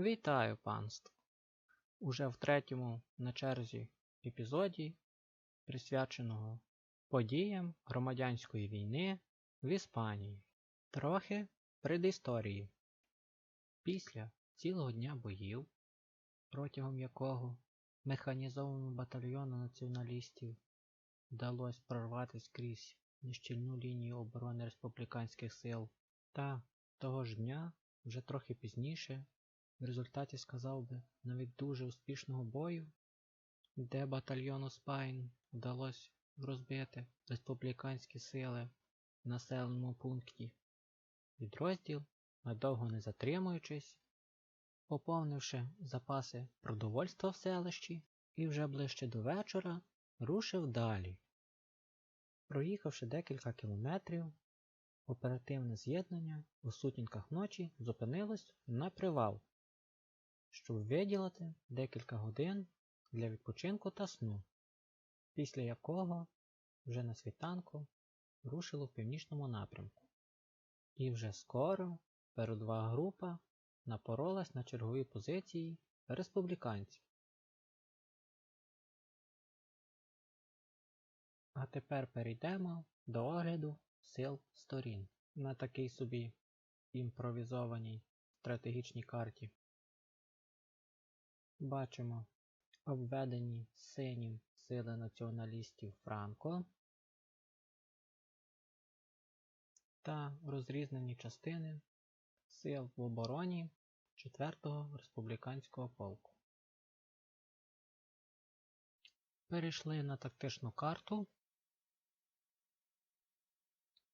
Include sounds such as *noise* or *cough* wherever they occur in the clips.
Вітаю панство! Уже в третьому на черзі епізоді, присвяченого подіям громадянської війни в Іспанії. Трохи предісторії. Після цілого дня боїв, протягом якого механізованому батальйону націоналістів вдалося прорватися крізь нещільну лінію оборони республіканських сил, та того ж дня, вже трохи пізніше, в результаті сказав би навіть дуже успішного бою, де батальйону Спайн вдалося розбити республіканські сили в населеному пункті. Підрозділ, надовго не затримуючись, поповнивши запаси продовольства в селищі і вже ближче до вечора рушив далі. Проїхавши декілька кілометрів, оперативне з'єднання у сутінках ночі зупинилось на привал, щоб виділити декілька годин для відпочинку та сну, після якого вже на світанку рушило в північному напрямку. І вже скоро передова група напоролась на чергові позиції республіканців. А тепер перейдемо до огляду сил сторін на такій собі імпровізованій стратегічній карті. Бачимо обведені синім сили націоналістів Франко та розрізнені частини сил в обороні 4-го республіканського полку. Перейшли на тактичну карту.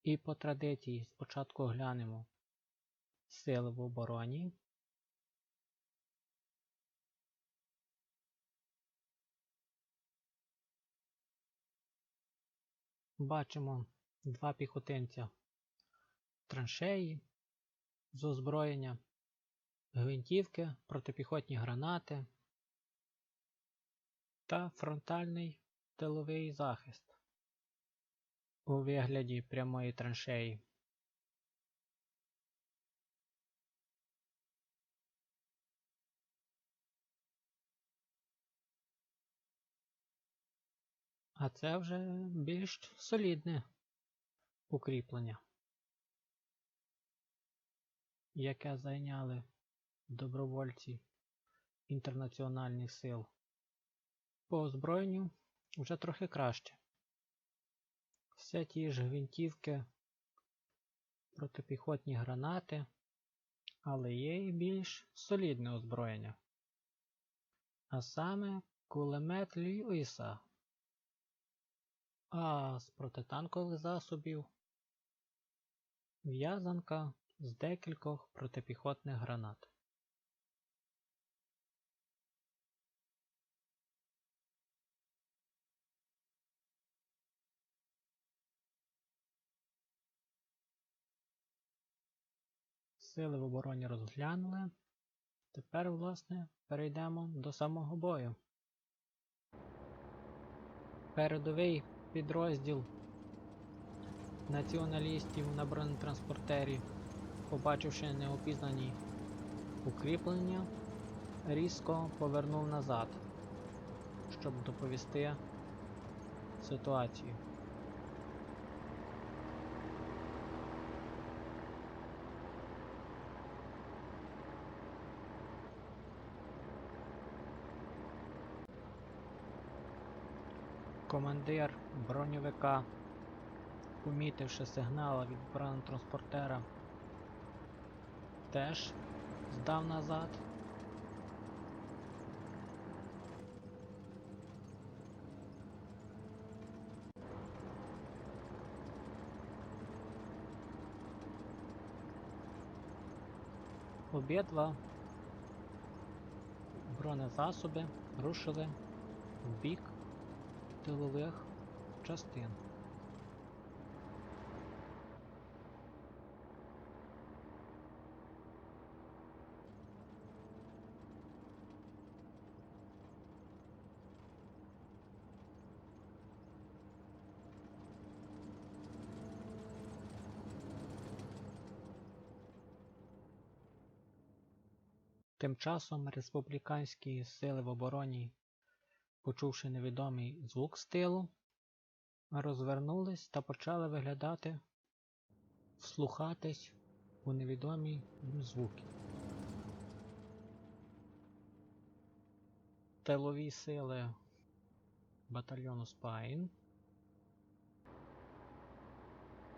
І по традиції спочатку глянемо сили в обороні. Бачимо два піхотинця траншеї з озброєння, гвинтівки, протипіхотні гранати та фронтальний тиловий захист у вигляді прямої траншеї. А це вже більш солідне укріплення, яке зайняли добровольці інтернаціональних сил. По озброєнню вже трохи краще. Все ті ж гвинтівки, протипіхотні гранати, але є і більш солідне озброєння. А саме кулемет Льюіса. А з протитанкових засобів в'язанка з декількох протипіхотних гранат. Сили в обороні розглянули. Тепер, власне, перейдемо до самого бою. Передовий підрозділ націоналістів на бронетранспортері, побачивши неопізнані укріплення, різко повернув назад, щоб доповісти ситуацію. Командир броньовика, помітивши сигнал від бронетранспортера, теж здав назад. Обидва бронезасоби рушили в бік тилових частин. Тим часом республіканські сили в обороні почувши невідомий звук з тилу, розвернулись та почали виглядати, вслухатись у невідомі звуки. Тилові сили батальйону Спайн.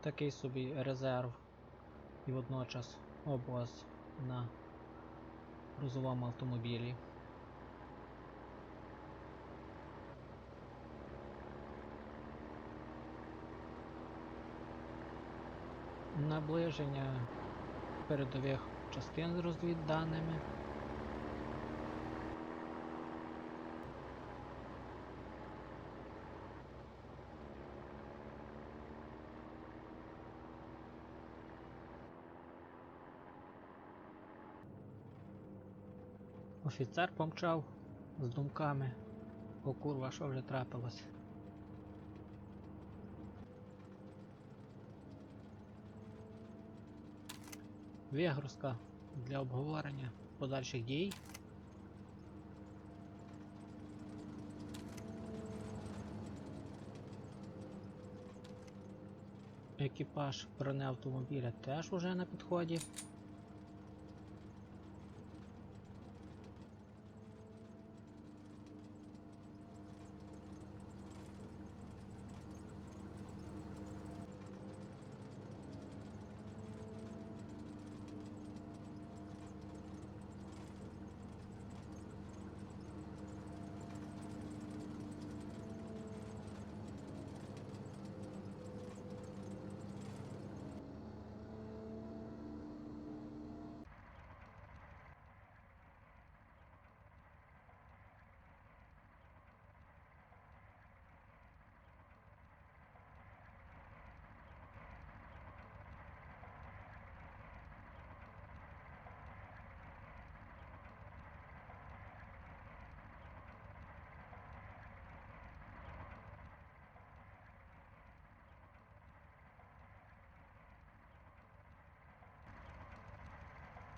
Такий собі резерв і водночас обоз на грузовому автомобілі. Наближення передових частин з розвідданими. Офіцер помчав з думками. О курва, що вже трапилось? Вигрузка для обговорення подальших дій. Екіпаж бронеавтомобіля теж уже на підході.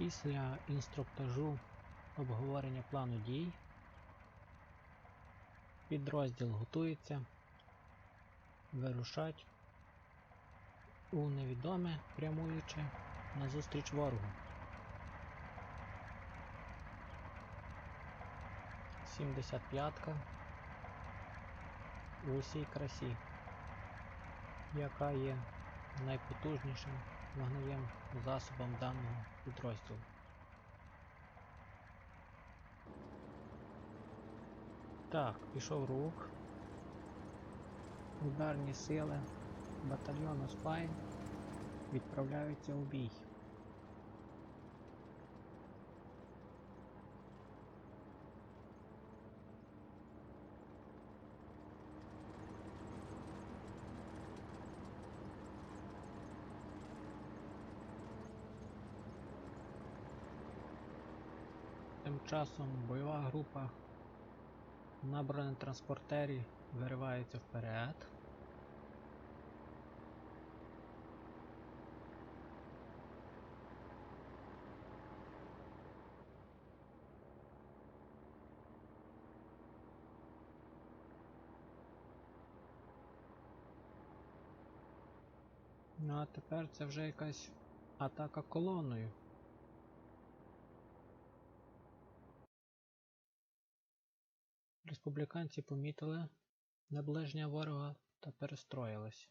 Після інструктажу обговорення плану дій. Підрозділ готується. Вирушать у невідоме, прямуючи назустріч ворогу. 75-ка у усій красі, яка є найпотужнішим вогневим засобом даного підрозділу. Так, пішов рух. Ударні сили батальйону Спайн відправляються у бій. Часом бойова група на бронетранспортері виривається вперед. Ну а тепер це вже якась атака колоною. Республіканці помітили наближення ворога та перестроїлись.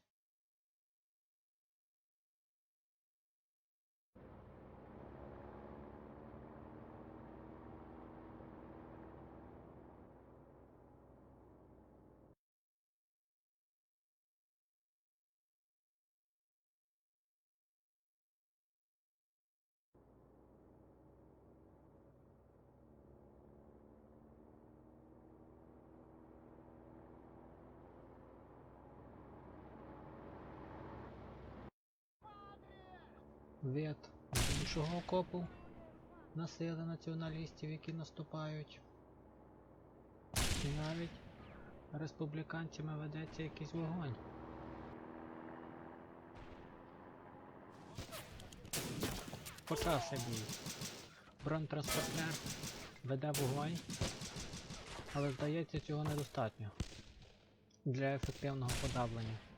Від іншого окопу на сили націоналістів, які наступають. І навіть республіканцями ведеться якийсь вогонь. Почався бій. Бронетранспортер веде вогонь, але здається цього недостатньо для ефективного подавлення.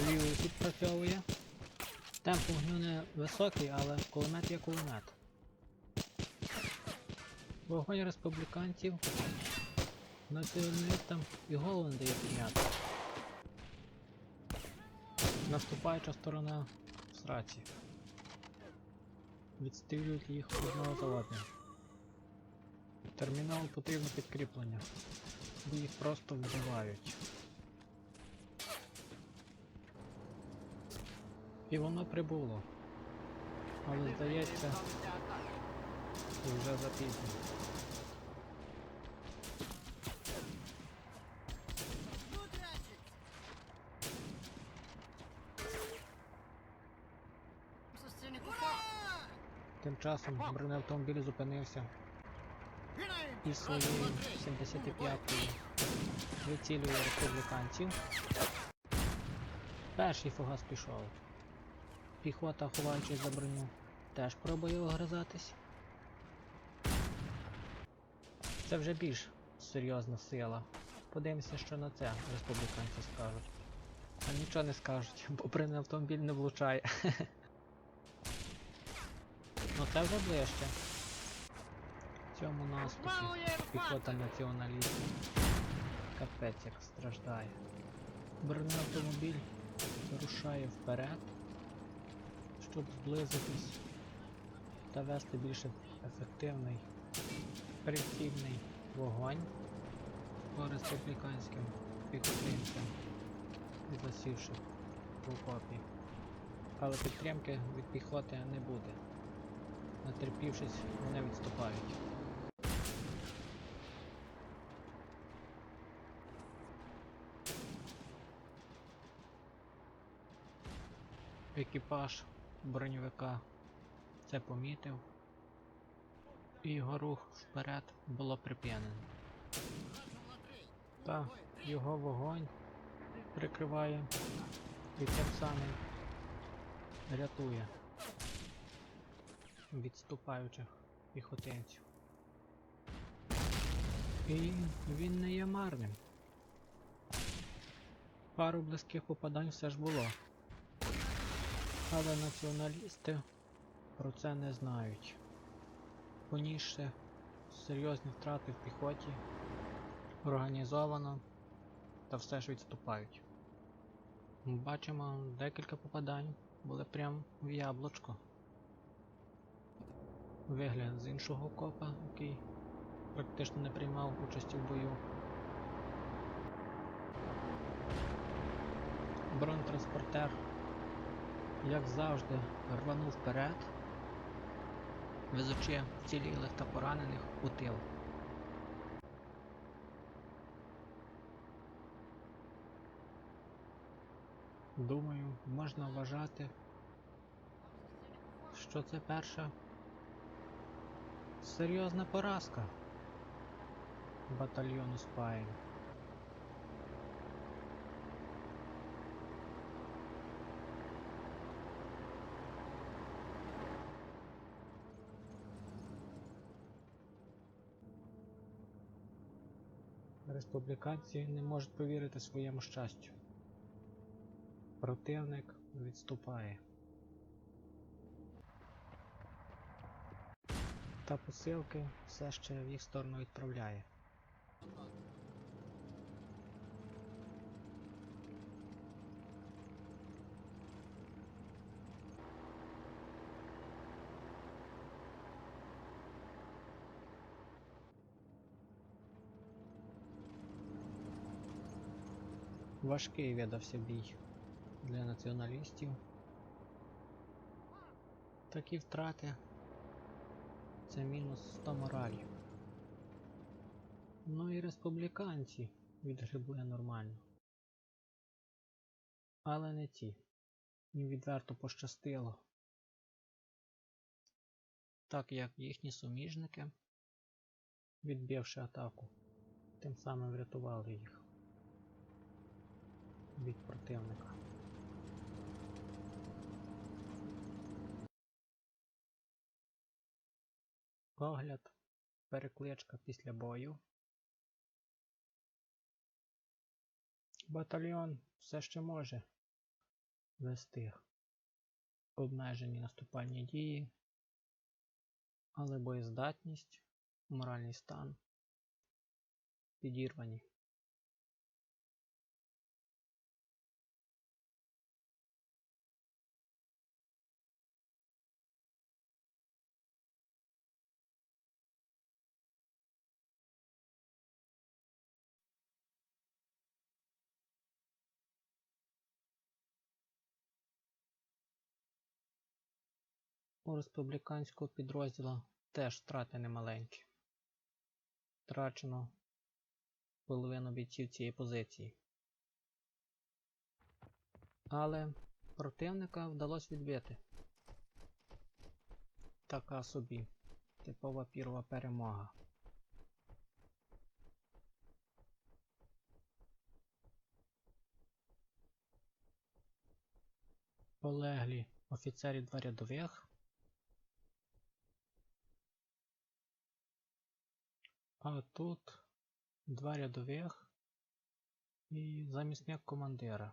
Лівий відпрацьовує. Темп вогню не високий, але кулемет є кулемет. Вогонь республіканців націоналістам і голову не дає підняти. Наступаюча сторона в сраці. Відстрілюють їх одного за одним. Терміново потрібно підкріплення, бо їх просто вбивають. І воно прибуло. Але здається, вже запізно. Тим часом бронеавтомобіль зупинився і своєю 75-ю вицілює республіканців. Перший фугас пішов. Піхота, ховаючись за броню, теж пробує огризатись. Це вже більш серйозна сила. Подивимося, що на це республіканці скажуть. А нічого не скажуть, *laughs* бо бронеавтомобіль не влучає. *laughs* Ну це вже ближче. В цьому наступі піхота націоналістів. Капець як страждає. Бронеавтомобіль рушає вперед, щоб зблизитись та вести більш ефективний прицільний вогонь по республіканським піхотинцям, засівши в окопі. Але підтримки від піхоти не буде. Натерпівшись, вони відступають. Екіпаж броньовика це помітив, і його рух вперед було прип'янено. Та його вогонь прикриває і тим самим рятує відступаючих піхотинців. І він не є марним. Пару близьких попадань все ж було. Але націоналісти про це не знають. Понісши серйозні втрати в піхоті, організовано та все ж відступають. Бачимо, декілька попадань були прям в яблучко. Вигляд з іншого копа, який практично не приймав участі в бою. Бронетранспортер, як завжди, рванув вперед, везучи вцілілих та поранених у тил. Думаю, можна вважати, що це перша серйозна поразка батальйону Спайн. Республіканці не можуть повірити своєму щастю. Противник відступає. Та посилки все ще в їх сторону відправляє. Важкий видався бій для націоналістів. Такі втрати це мінус 100 моралі. Ну і республіканці відгребли нормально. Але не ті. Їм відверто пощастило. Так як їхні суміжники, відбивши атаку, тим самим врятували їх від противника. Огляд, перекличка після бою. Батальйон все ще може вести обмежені наступальні дії, але боєздатність, моральний стан підірвані. У республіканського підрозділу теж втрати немаленькі. Втрачено половину бійців цієї позиції. Але противника вдалося відбити. Така собі типова пірова перемога. Полеглі офіцерів два рядових. А тут два рядових і замісник командира.